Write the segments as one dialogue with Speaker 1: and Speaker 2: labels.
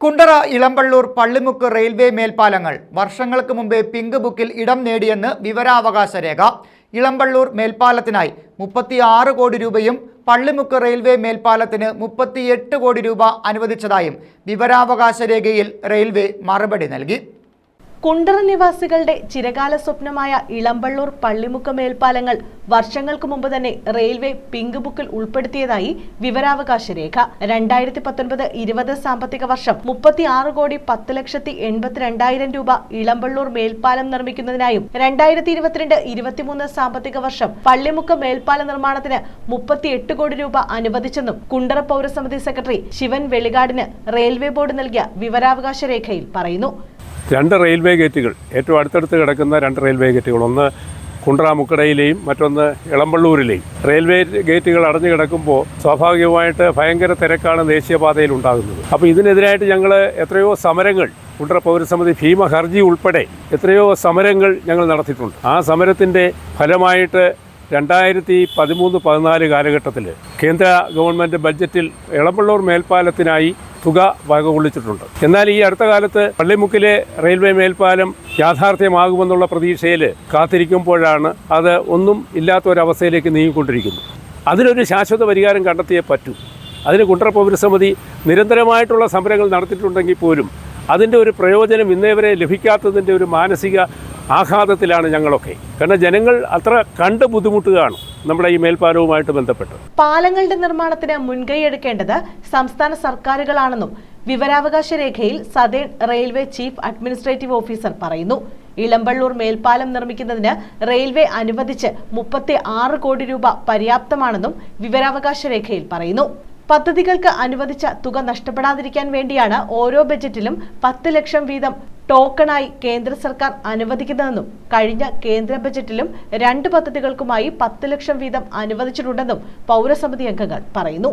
Speaker 1: Kundara Elampalloor Pallimukku railway മേൽപ്പാലങ്ങൾ. വർഷങ്ങൾക്ക് മുമ്പേ പിങ്ക് ബുക്കിൽ ഇടം നേടിയെന്ന് വിവരാവകാശ രേഖ. ഇളമ്പള്ളൂർ മേൽപ്പാലത്തിനായി മുപ്പത്തിയാറ് കോടി രൂപയും പള്ളിമുക്ക് റെയിൽവേ മേൽപ്പാലത്തിന് മുപ്പത്തിയെട്ട് കോടി രൂപ അനുവദിച്ചതായും വിവരാവകാശ രേഖയിൽ റെയിൽവേ മറുപടി നൽകി.
Speaker 2: കുണ്ടറ നിവാസികളുടെ ചിരകാല സ്വപ്നമായ ഇളമ്പള്ളൂർ പള്ളിമുക്ക മേൽപ്പാലങ്ങൾ വർഷങ്ങൾക്ക് മുമ്പ് തന്നെ റെയിൽവേ പിങ്ക് ബുക്കിൽ ഉൾപ്പെടുത്തിയതായി വിവരാവകാശ രേഖ. രണ്ടായിരത്തി പത്തൊൻപത് ഇരുപത് സാമ്പത്തിക വർഷം മുപ്പത്തി ആറ് കോടി പത്ത് ലക്ഷത്തി എൺപത്തിരണ്ടായിരം രൂപ ഇളമ്പള്ളൂർ മേൽപ്പാലം നിർമ്മിക്കുന്നതിനായും രണ്ടായിരത്തി ഇരുപത്തിരണ്ട് ഇരുപത്തിമൂന്ന് സാമ്പത്തിക വർഷം പള്ളിമുക്ക മേൽപ്പാല നിർമ്മാണത്തിന് മുപ്പത്തിയെട്ട് കോടി രൂപ അനുവദിച്ചെന്നും കുണ്ടറ പൗരസമിതി സെക്രട്ടറി ശിവൻ വെളികാടിന് റെയിൽവേ ബോർഡ് നൽകിയ വിവരാവകാശ രേഖയിൽ പറയുന്നു.
Speaker 3: രണ്ട് റെയിൽവേ ഗേറ്റുകൾ ഏറ്റവും അടുത്തടുത്ത് കിടക്കുന്ന രണ്ട് റെയിൽവേ ഗേറ്റുകൾ ഒന്ന് കുണ്ട്ര മുക്കടയിലെയും മറ്റൊന്ന് ഇളമ്പള്ളൂരിലെയും. റെയിൽവേ ഗേറ്റുകൾ അടഞ്ഞു കിടക്കുമ്പോൾ സ്വാഭാവികമായിട്ട് ഭയങ്കര തിരക്കാണ് ദേശീയപാതയിൽ ഉണ്ടാകുന്നത്. അപ്പോൾ ഇതിനെതിരായിട്ട് ഞങ്ങൾ എത്രയോ സമരങ്ങൾ കുണ്ട്ര പൗരസമിതി ഭീമ ഹർജി ഉൾപ്പെടെ എത്രയോ സമരങ്ങൾ ഞങ്ങൾ നടത്തിയിട്ടുണ്ട്. ആ സമരത്തിന്റെ ഫലമായിട്ട് രണ്ടായിരത്തി പതിമൂന്ന് പതിനാല് കാലഘട്ടത്തിൽ കേന്ദ്ര ഗവൺമെന്റ് ബഡ്ജറ്റിൽ ഇളമ്പള്ളൂർ മേൽപ്പാലത്തിനായി തുക വകകൊള്ളിച്ചിട്ടുണ്ട്. എന്നാൽ ഈ അടുത്ത കാലത്ത് പള്ളിമുക്കിലെ റെയിൽവേ മേൽപ്പാലം യാഥാർത്ഥ്യമാകുമെന്നുള്ള പ്രതീക്ഷയിൽ കാത്തിരിക്കുമ്പോഴാണ് അത് ഒന്നും ഇല്ലാത്ത ഒരവസ്ഥയിലേക്ക് നീങ്ങിക്കൊണ്ടിരിക്കുന്നു. അതിനൊരു ശാശ്വത പരിഹാരം കണ്ടെത്തിയേ പറ്റൂ. അതിന് കുണ്ടറ പൗരസമിതി നിരന്തരമായിട്ടുള്ള സമരങ്ങൾ നടത്തിയിട്ടുണ്ടെങ്കിൽ പോലും അതിന്റെ ഒരു പ്രയോജനം ഇന്നേവരെ ലഭിക്കാത്തതിന്റെ ഒരു മാനസിക ആഘാതത്തിലാണ് ഞങ്ങളൊക്കെ. കാരണം ജനങ്ങൾ അത്ര കണ്ട് ബുദ്ധിമുട്ടുകയാണ്. നമ്മുടെ ഈ മേൽപ്പാലവുമായിട്ട് ബന്ധപ്പെട്ട്.
Speaker 2: പാലങ്ങളുടെ നിർമ്മാണത്തിന് മുൻകൈ എടുക്കേണ്ടത് സംസ്ഥാന സർക്കാരുകളാണെന്നും വിവരാവകാശ രേഖയിൽ southern railway chief administrative officer പറയുന്നു. ഇളമ്പള്ളൂർ മേൽപ്പാലം നിർമ്മിക്കുന്നതിന് റെയിൽവേ അനുവദിച്ച് മുപ്പത്തി ആറ് കോടി രൂപ പര്യാപ്തമാണെന്നും വിവരാവകാശ രേഖയിൽ പറയുന്നു. പദ്ധതികൾക്ക് അനുവദിച്ച തുക നഷ്ടപ്പെടാതിരിക്കാൻ വേണ്ടിയാണ് ഓരോ ബജറ്റിലും പത്ത് ലക്ഷം വീതം ടോക്കണായി കേന്ദ്ര സർക്കാർ അനുവദിക്കുന്നതെന്നും കഴിഞ്ഞ കേന്ദ്ര ബജറ്റിലും രണ്ട് പദ്ധതികൾക്കുമായി പത്ത് ലക്ഷം വീതം അനുവദിച്ചിട്ടുണ്ടെന്നും പൗരസമിതി അംഗങ്ങൾ പറയുന്നു.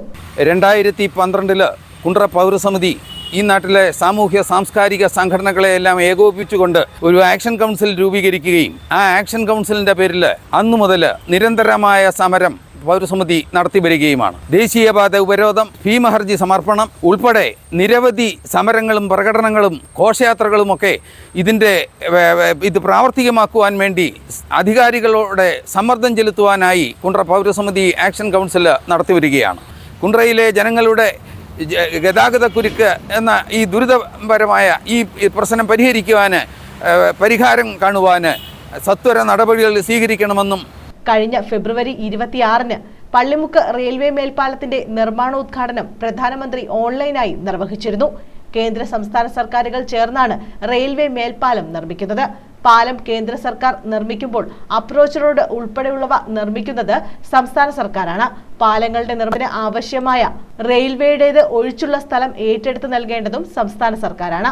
Speaker 4: രണ്ടായിരത്തി പന്ത്രണ്ടിൽ കുണ്ട്ര പൗരസമിതി ഈ നാട്ടിലെ സാമൂഹ്യ സാംസ്കാരിക സംഘടനകളെ എല്ലാം ഏകോപിപ്പിച്ചുകൊണ്ട് ഒരു ആക്ഷൻ കൗൺസിൽ രൂപീകരിക്കുകയും ആ ആക്ഷൻ കൗൺസിലിന്റെ പേരിൽ അന്നു മുതൽ നിരന്തരമായ സമരം പൗരസമിതി നടത്തി വരികയുമാണ്. ദേശീയപാത ഉപരോധം ഭീമഹർജി സമർപ്പണം ഉൾപ്പെടെ നിരവധി സമരങ്ങളും പ്രകടനങ്ങളും ഘോഷയാത്രകളുമൊക്കെ ഇതിന്റെ ഇത് പ്രാവർത്തികമാക്കുവാൻ വേണ്ടി അധികാരികളുടെ സമ്മർദ്ദം ചെലുത്തുവാനായി കുണ്ട്ര പൗരസമിതി ആക്ഷൻ കൗൺസിൽ നടത്തി വരികയാണ്. കുണ്ട്രയിലെ ജനങ്ങളുടെ ഗതാഗത ഗതാഗതക്കുരുക്ക് എന്ന ഈ ദുരിതപരമായ ഈ പ്രശ്നം പരിഹരിക്കുവാൻ പരിഹാരം കാണുവാൻ സത്വര നടപടികൾ സ്വീകരിക്കണമെന്നും
Speaker 2: കഴിഞ്ഞ ഫെബ്രുവരി ഇരുപത്തിയാറിന് പള്ളിമുക്ക് റെയിൽവേ മേൽപ്പാലത്തിന്റെ നിർമ്മാണോദ്ഘാടനം പ്രധാനമന്ത്രി ഓൺലൈനായി നിർവഹിച്ചിരുന്നു. കേന്ദ്ര സംസ്ഥാന സർക്കാരുകൾ ചേർന്നാണ് റെയിൽവേ മേൽപ്പാലം നിർമ്മിക്കുന്നത്. പാലം കേന്ദ്ര സർക്കാർ നിർമ്മിക്കുമ്പോൾ അപ്രോച്ച് റോഡ് ഉൾപ്പെടെയുള്ളവ നിർമ്മിക്കുന്നത് സംസ്ഥാന സർക്കാരാണ്. പാലങ്ങളുടെ നിർമ്മാണത്തിന് ആവശ്യമായ റെയിൽവേയുടേത് ഒഴിച്ചുള്ള സ്ഥലം ഏറ്റെടുത്ത് നൽകേണ്ടതും സംസ്ഥാന സർക്കാരാണ്.